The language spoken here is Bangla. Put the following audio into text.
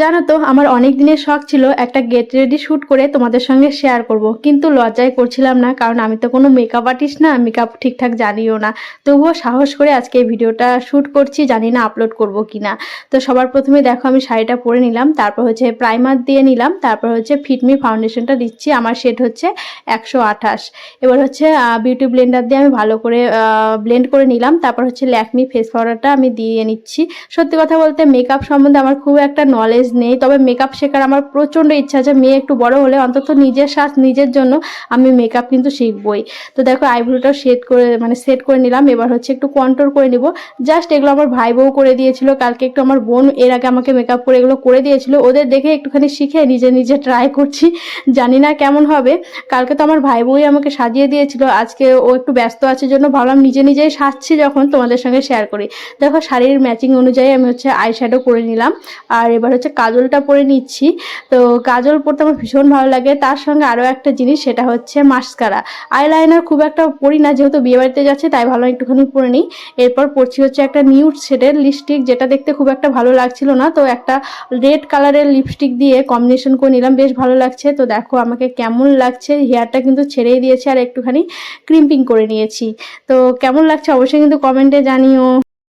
জানো তো, আমার অনেক দিনের শখ ছিল একটা গেট রেডি শ্যুট করে তোমাদের সঙ্গে শেয়ার করব। কিন্তু লজ্জায় করছিলাম না, কারণ আমি তো কোনো মেকআপ আর্টিস্ট না মেকআপ ঠিকঠাক জানিও না। তবুও সাহস করে আজকে এই ভিডিওটা শ্যুট করছি, জানি না আপলোড করব কি না তো সবার প্রথমে দেখো, আমি শাড়িটা পরে নিলাম, তারপর হচ্ছে প্রাইমার দিয়ে নিলাম, তারপর হচ্ছে ফিটমি ফাউন্ডেশনটা দিচ্ছি, আমার শেড হচ্ছে একশো আঠাশ। এবার হচ্ছে বিউটি ব্লেন্ডার দিয়ে আমি ভালো করে ব্লেন্ড করে নিলাম, তারপর হচ্ছে ল্যাকমি ফেস পাউডারটা আমি দিয়ে নিচ্ছি। সত্যি কথা বলতে মেকআপ সম্বন্ধে আমার খুব একটা নলেজ নেই, তবে মেকআপ শেখার আমার প্রচণ্ড ইচ্ছা আছে। মেয়ে একটু বড় হলে অন্তত নিজের শ্বাস নিজের জন্য আমি মেকআপ কিন্তু শিখবই। তো দেখো আইব্রোটাও সেট করে মানে সেট করে নিলাম। এবার হচ্ছে একটু কন্ট্রোল করে নিব। জাস্ট এগুলো আমার ভাই বউ করে দিয়েছিল। কালকে একটু আমার বোন এর আগে আমাকে মেকআপ করে এগুলো করে দিয়েছিল। ওদের দেখে একটুখানি শিখে নিজে নিজে ট্রাই করছি। জানি না কেমন হবে। কালকে তো আমার ভাই বউই আমাকে সাজিয়ে দিয়েছিল। আজকে ও একটু ব্যস্ত আছে জন্য ভাবলাম নিজে নিজেই সাজছি যখন তোমাদের সঙ্গে শেয়ার করি। দেখো শাড়ির ম্যাচিং অনুযায়ী আমি হচ্ছে আই শ্যাডো করে নিলাম। আর এবার হচ্ছে কাজলটা পরে নিচ্ছি। তো কাজল পরতে আমার ভীষণ ভালো লাগে। তার সঙ্গে আরও একটা জিনিস, সেটা হচ্ছে মাস্কারা। আইলাইনার খুব একটা পরি না, যেহেতু বিয়ে বাড়িতে যাচ্ছে, তাই ভালো একটুখানি পরে নিই। এরপর পরছি হচ্ছে একটা নিউড শেডের লিপস্টিক যেটা দেখতে খুব একটা ভালো লাগছিল না। তো একটা রেড কালারের লিপস্টিক দিয়ে কম্বিনেশন করে নিলাম, বেশ ভালো লাগছে। তো দেখো আমাকে কেমন লাগছে হেয়ারটা কিন্তু ছেড়েই দিয়েছে, আর একটুখানি ক্রিম্পিং করে নিয়েছি। তো কেমন লাগছে অবশ্যই কিন্তু কমেন্টে জানিও।